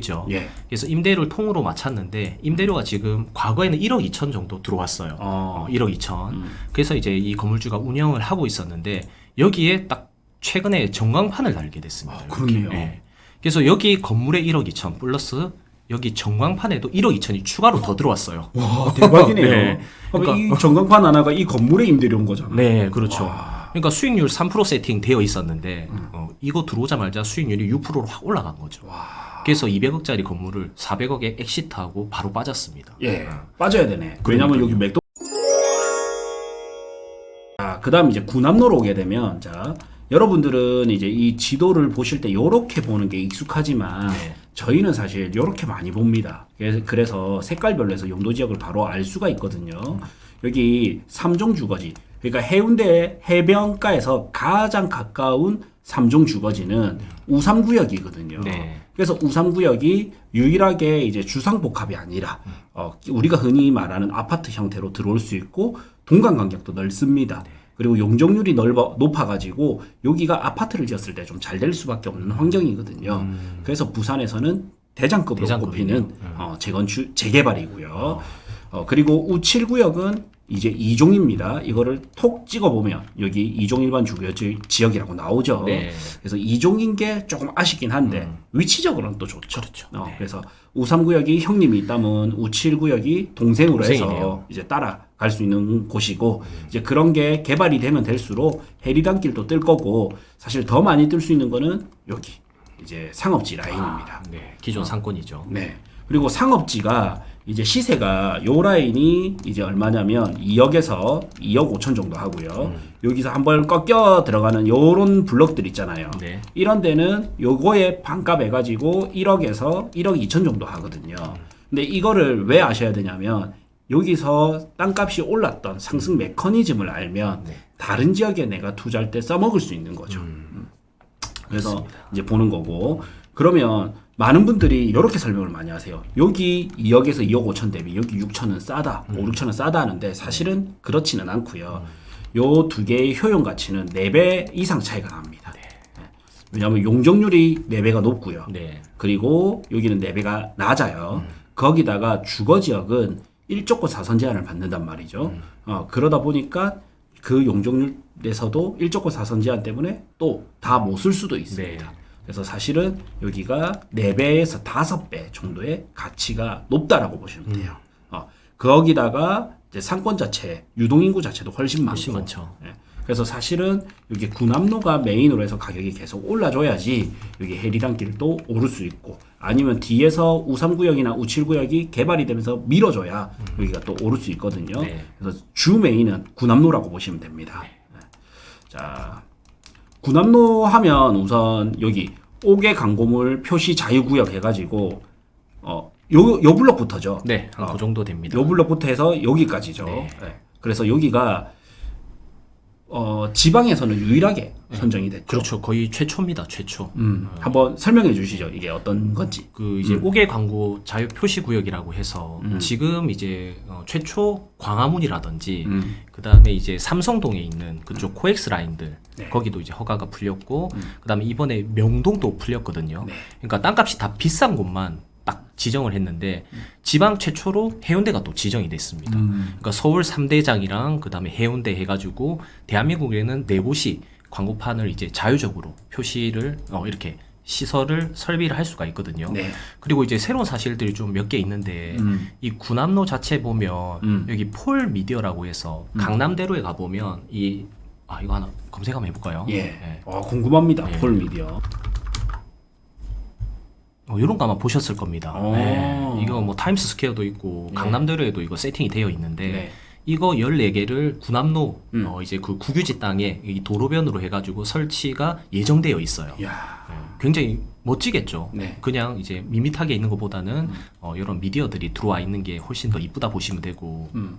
있죠. 예. 그래서 임대료를 통으로 맞췄는데 임대료가 지금 과거에는 1억 2천 정도 들어왔어요. 어. 어, 1억 2천. 음. 그래서 이제 이 건물주가 운영을 하고 있었는데 여기에 딱 최근에 전광판을 달게 됐습니다. 아. 그렇네요. 예. 그래서 여기 건물에 1억 2천 플러스 여기 전광판에도 1억 2천이 추가로 더 들어왔어요. 와 대박이네요. 네. 그러니까 이 전광판 하나가 이 건물의 임대료인 거잖아요. 네, 그렇죠. 와. 그러니까 수익률 3% 세팅 되어 있었는데 어, 이거 들어오자마자 수익률이 6%로 확 올라간 거죠. 와. 그래서 200억짜리 건물을 400억에 엑시트하고 바로 빠졌습니다. 예, 빠져야 되네. 왜냐면. 여기 맥도. 자, 그다음 이제 구남로로 오게 되면 자 여러분들은 이제 이 지도를 보실 때 요렇게 보는 게 익숙하지만 네. 저희는 사실 요렇게 많이 봅니다. 그래서- 그래서 색깔별로 해서 용도 지역을 바로 알 수가 있거든요. 여기 삼종 주거지. 그러니까 해운대 해변가에서 가장 가까운 삼종 주거지는 우삼 구역이거든요. 네. 그래서 우삼 구역이 유일하게 이제 주상 복합이 아니라 어, 우리가 흔히 말하는 아파트 형태로 들어올 수 있고 동간 간격도 넓습니다. 그리고 용적률이 넓어 높아가지고 여기가 아파트를 지었을 때 좀 잘 될 수밖에 없는 환경이거든요. 그래서 부산에서는 대장급으로 대장급이네요. 꼽히는 어, 재건축 재개발이고요. 어, 그리고 우칠구역은 이제 이종입니다. 이거를 톡 찍어보면 여기 이종 일반 주거 지- 지역이라고 나오죠. 네. 그래서 이종인 게 조금 아쉽긴 한데 음. 위치적으로는 또 좋죠. 그렇죠. 어, 네. 그래서 우삼구역이 형님이 있다면 우칠구역이 동생으로 해서 동생이네요. 이제 따라갈 수 있는 곳이고 이제 그런 게 개발이 되면 될수록 해리단길도 뜰 거고 사실 더 많이 뜰 수 있는 거는 여기 이제 상업지 라인입니다. 네. 기존 상권이죠. 네. 그리고 상업지가 이제 시세가 요 라인이 이제 얼마냐면 2억에서 2억 5천 정도 하고요. 여기서 한번 꺾여 들어가는 요런 블럭들 있잖아요. 네. 이런 데는 요거에 반값 해가지고 1억에서 1억 2천 정도 하거든요. 근데 이거를 왜 아셔야 되냐면 여기서 땅값이 올랐던 상승 메커니즘을 알면 네. 다른 지역에 내가 투자할 때 써먹을 수 있는 거죠. 음. 그래서 이제 보는 거고 그러면 많은 분들이 이렇게 설명을 많이 하세요. 여기 2억에서 2억 5천 대비 여기 6천은 싸다, 5, 6천은 싸다 하는데 사실은 그렇지는 않고요. 요두 개의 효용 가치는 4배 이상 차이가 납니다. 네. 왜냐하면 용적률이 4배가 높고요. 네. 그리고 여기는 4배가 낮아요. 거기다가 주거 지역은 일조권 사선 제한을 받는단 말이죠. 어, 그러다 보니까 그 용적률에서도 일조권 사선 제한 때문에 또 다 못 쓸 수도 있습니다. 네. 그래서 사실은 여기가 4배에서 5배 정도의 가치가 높다라고 보시면 돼요. 어, 거기다가 이제 상권 자체, 유동인구 자체도 훨씬 많고. 훨씬 많죠. 예. 그래서 사실은 여기 구남로가 메인으로 해서 가격이 계속 올라줘야지 여기 해리단길도 오를 수 있고 아니면 뒤에서 우삼구역이나 우칠구역이 개발이 되면서 밀어줘야 여기가 또 오를 수 있거든요. 네. 그래서 주 메인은 구남로라고 보시면 됩니다. 예. 자, 구남로 하면 우선 여기 옥외 광고물 표시 자유구역 해가지고 어, 요, 요 블럭부터죠. 네. 한 어, 그 정도 됩니다. 요 블럭부터 해서 여기까지죠. 네. 네. 그래서 여기가 어, 지방에서는 유일하게 선정이 됐죠. 그렇죠. 거의 최초입니다. 최초. 음, 한번 설명해 주시죠. 이게 어떤 건지. 그 이제 음. 옥외 광고 자유 표시 구역이라고 해서 지금 이제 어, 최초 광화문이라든지 음. 그다음에 이제 삼성동에 있는 그쪽 코엑스 라인들 네. 거기도 이제 허가가 풀렸고 그다음에 이번에 명동도 풀렸거든요. 네. 그러니까 땅값이 다 비싼 곳만 딱 지정을 했는데 지방 최초로 해운대가 또 지정이 됐습니다. 음. 그러니까 서울 3대장이랑 그다음에 해운대 해가지고 대한민국에는 네 곳이 광고판을 이제 자유적으로 표시를 어, 이렇게 시설을 설비를 할 수가 있거든요. 네. 그리고 이제 새로운 사실들이 좀 몇 개 있는데 음. 이 구남로 자체 보면 음. 여기 폴 미디어라고 해서 강남대로에 가 보면 이 아 이거 하나 검색 한번 해볼까요? 예. 네. 어, 궁금합니다. 네. 폴 미디어. 어, 이런 거 아마 보셨을 겁니다. 오. 네. 이거 뭐 타임스 스퀘어도 있고 예. 강남대로에도 이거 세팅이 되어 있는데 네. 이거 14개를 구남로 음. 어, 이제 그 국유지 땅에 이 도로변으로 해가지고 설치가 예정되어 있어요. 야. 네. 굉장히 멋지겠죠. 네. 그냥 이제 밋밋하게 있는 것보다는 어, 이런 미디어들이 들어와 있는 게 훨씬 더 이쁘다 보시면 되고 음.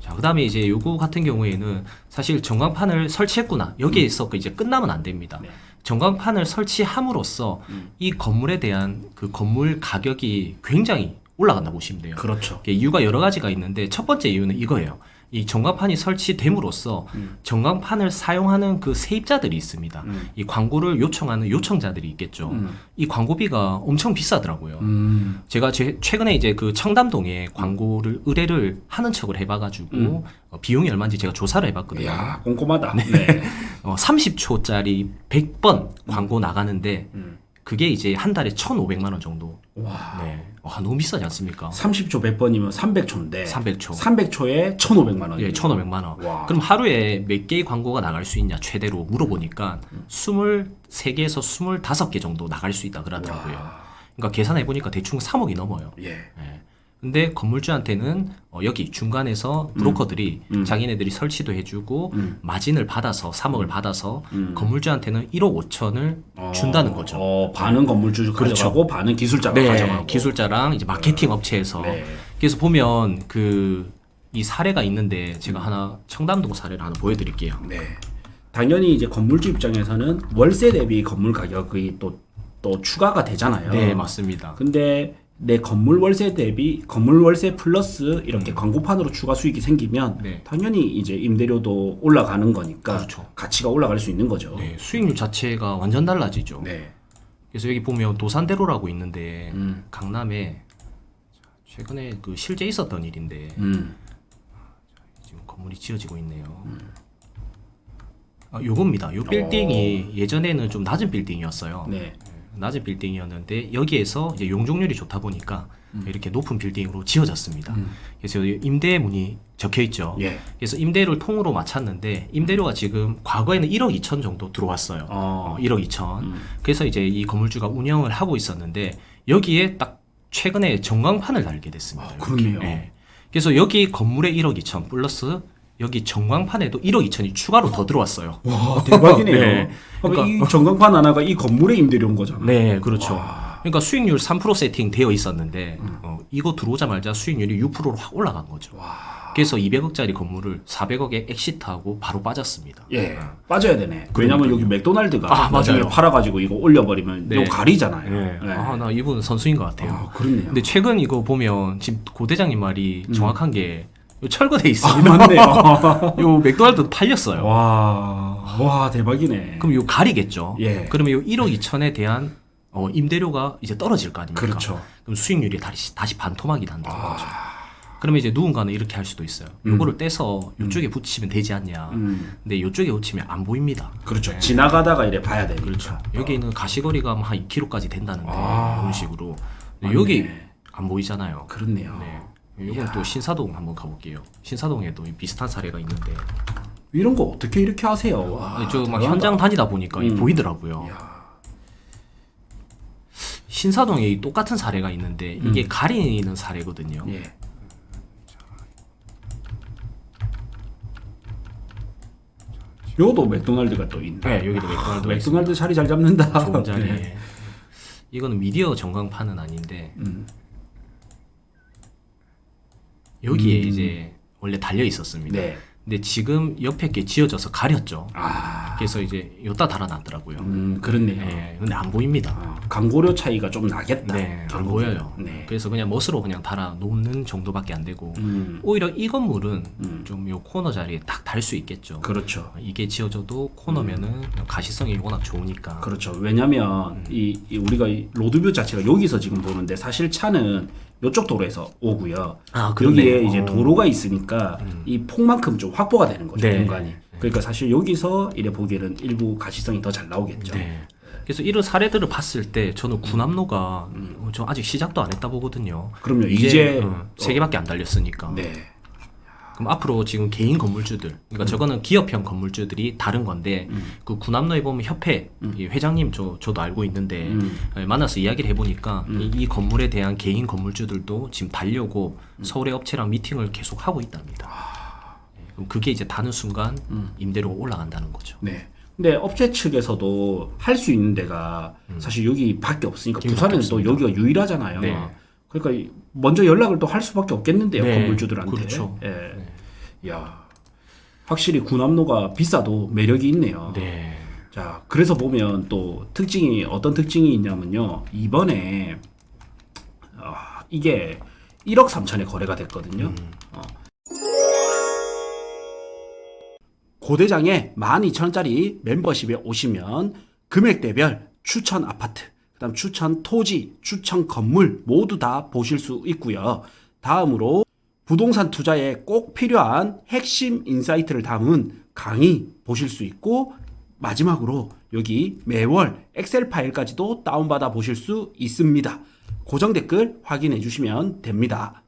자, 그 다음에 이제 요거 같은 경우에는 사실 전광판을 설치했구나. 여기에서 그 이제 끝나면 안 됩니다. 네. 전광판을 설치함으로써 음. 이 건물에 대한 그 건물 가격이 굉장히 올라간다 보시면 돼요. 그렇죠. 이유가 여러 가지가 있는데 첫 번째 이유는 이거예요. 이 전광판이 설치됨으로써 음. 전광판을 사용하는 그 세입자들이 있습니다. 음. 이 광고를 요청하는 요청자들이 있겠죠. 음. 이 광고비가 엄청 비싸더라고요. 음. 제가 제, 최근에 이제 그 청담동에 광고를 의뢰를 하는 척을 해봐가지고 음. 어, 비용이 얼마인지 제가 조사를 해봤거든요. 야 꼼꼼하다. 네. 어, 30초짜리 100번 광고 나가는데 음. 그게 이제 한 달에 1,500만 원 정도. 와. 네. 와, 너무 비싸지 않습니까? 30초 100번이면 300초인데 300초. 300초에 1,500만 원. 예, 1,500만 원. 와. 그럼 하루에 몇 개의 광고가 나갈 수 있냐 최대로 물어보니까 23개에서 25개 정도 나갈 수 있다 그러더라고요. 그러니까 계산해 보니까 대충 3억이 넘어요. 예. 예. 근데 건물주한테는 어, 여기 중간에서 브로커들이 음. 자기네들이 설치도 해주고 음. 마진을 받아서 3억을 받아서 음. 건물주한테는 1억 5천을 어, 준다는 거죠. 어, 반은 건물주 그렇죠. 가져가고 반은 기술자가 네, 가져가고. 기술자랑 이제 마케팅 업체에서 네. 그래서 보면 그 이 사례가 있는데 제가 하나 청담동 사례를 하나 보여드릴게요. 네. 당연히 이제 건물주 입장에서는 월세 대비 건물 가격이 또 또 추가가 되잖아요. 네, 맞습니다. 근데 내 건물 월세 대비 건물 월세 플러스 이렇게 광고판으로 추가 수익이 생기면 음. 네. 당연히 이제 임대료도 올라가는 거니까 그렇죠. 가치가 올라갈 수 있는 거죠. 네, 수익률 자체가 완전 달라지죠. 네. 그래서 여기 보면 도산대로라고 있는데 음. 강남에 최근에 그 실제 있었던 일인데 음. 지금 건물이 지어지고 있네요. 아, 요겁니다. 요 빌딩이 예전에는 좀 낮은 빌딩이었어요. 네. 낮은 빌딩이었는데 여기에서 이제 용적률이 좋다 보니까 이렇게 높은 빌딩으로 지어졌습니다. 음. 그래서 임대문이 적혀 있죠. 예. 그래서 임대료를 통으로 맞췄는데 임대료가 지금 과거에는 1억 2천 정도 들어왔어요. 어. 어, 1억 2천. 음. 그래서 이제 이 건물주가 운영을 하고 있었는데 여기에 딱 최근에 전광판을 달게 됐습니다. 아. 그렇네요. 예. 그래서 여기 건물에 1억 2천 플러스 여기 전광판에도 1억 2천이 추가로 더 들어왔어요. 와 대박이네요. 네. 그러니까 이 전광판 하나가 이 건물의 임대료인 거잖아요. 네, 그렇죠. 와. 그러니까 수익률 3% 세팅 되어 있었는데 어, 이거 들어오자마자 수익률이 6%로 확 올라간 거죠. 와. 그래서 200억짜리 건물을 400억에 엑시트하고 바로 빠졌습니다. 예, 빠져야 되네. 왜냐면 여기 맥도날드가 아, 나중에. 팔아가지고 이거 올려버리면 네. 요 가리잖아요. 네. 네. 아, 나 이분 선수인 것 같아요. 아, 그렇네요. 근데 최근 이거 보면 지금 고 대장님 말이 정확한 게요 철거돼 아, 있습니다. 맞네요. 요 맥도날드 팔렸어요. 와, 와 대박이네. 그럼 요 가리겠죠. 예. 그러면 요 1억 2천에 대한 어, 임대료가 이제 떨어질 거 아닙니까? 그렇죠. 그럼 수익률이 다시 다시 반토막이 난다는 아. 거죠. 그러면 이제 누군가는 이렇게 할 수도 있어요. 요거를 떼서 요쪽에 붙이면 되지 않냐. 음, 근데 요쪽에 붙이면 안 보입니다. 그렇죠. 지나가다가 이래 봐야 되니까. 그렇죠. 여기는 가시거리가 뭐한 2km까지 된다는데 아. 이런 식으로. 여기 안 보이잖아요. 그렇네요. 네. 이건 또 신사동 한번 가볼게요. 신사동에도 비슷한 사례가 있는데 이런 거 어떻게 이렇게 하세요? 와, 저막 대단하다. 현장 다니다 보니까 음. 보이더라고요. 신사동에 이 똑같은 사례가 있는데 이게 가리는 사례거든요. 예. 요도 맥도날드가 또 있네. 네, 여기도 맥도날드 맥도날드 자리 잘 잡는다. 좋은 자리에. 네. 이거는 미디어 전광판은 아닌데 음. 여기에 음. 이제 원래 달려 있었습니다. 네. 근데 지금 옆에 게 지어져서 가렸죠. 아, 그래서 이제 여기다 달아놨더라고요. 음, 그렇네요. 네, 근데 안 보입니다. 아, 광고료 차이가 좀 나겠다. 네, 안. 보여요. 네. 그래서 그냥 멋으로 그냥 달아 놓는 정도밖에 안 되고 음, 오히려 이 건물은 음. 좀 요 코너 자리에 딱 달 수 있겠죠. 그렇죠. 이게 지어져도 코너면은 가시성이 워낙 좋으니까. 음. 그렇죠. 왜냐면 음. 이, 이 우리가 이 로드뷰 자체가 여기서 지금 보는데 사실 차는 이쪽 도로에서 오고요. 아, 그렇네요. 여기에 이제 어. 도로가 있으니까 이 폭만큼 좀 확보가 되는 거죠 네. 공간이. 그러니까 사실 여기서 이래 보기에는 일부 가시성이 더 잘 나오겠죠. 네. 그래서 이런 사례들을 봤을 때 저는 구남로가 음. 어, 저 아직 시작도 안 했다 보거든요. 그럼요. 이제, 어, 세 개밖에 안 달렸으니까. 네. 그럼 앞으로 지금 개인 건물주들, 그러니까 저거는 기업형 건물주들이 다른 건데 음. 그 구남로에 보면 협회 이 회장님 저 저도 알고 있는데 음. 예, 만나서 이야기를 해보니까 이, 이 건물에 대한 개인 건물주들도 지금 달려고 음. 서울의 업체랑 미팅을 계속 하고 있답니다. 예, 그럼 그게 이제 다는 순간 음. 임대료가 올라간다는 거죠. 네. 근데 업체 측에서도 할 수 있는 데가 사실 여기 밖에 없으니까 여기밖에 부산은 또 음. 없습니다. 여기가 유일하잖아요. 네. 그러니까 이- 먼저 연락을 또 할 수밖에 없겠는데요 네, 건물주들한테. 그렇죠. 예. 야, 확실히 구남로가 비싸도 매력이 있네요. 네. 자, 그래서 보면 또 특징이 어떤 특징이 있냐면요. 이번에 아, 이게 1억 3천에 거래가 됐거든요. 음. 어. 고대장에 12,000원짜리 멤버십에 오시면 금액대별 추천 아파트, 그다음 추천 토지, 추천 건물 모두 다 보실 수 있고요. 다음으로 부동산 투자에 꼭 필요한 핵심 인사이트를 담은 강의 보실 수 있고 마지막으로 여기 매월 엑셀 파일까지도 다운받아 보실 수 있습니다. 고정 댓글 확인해 주시면 됩니다.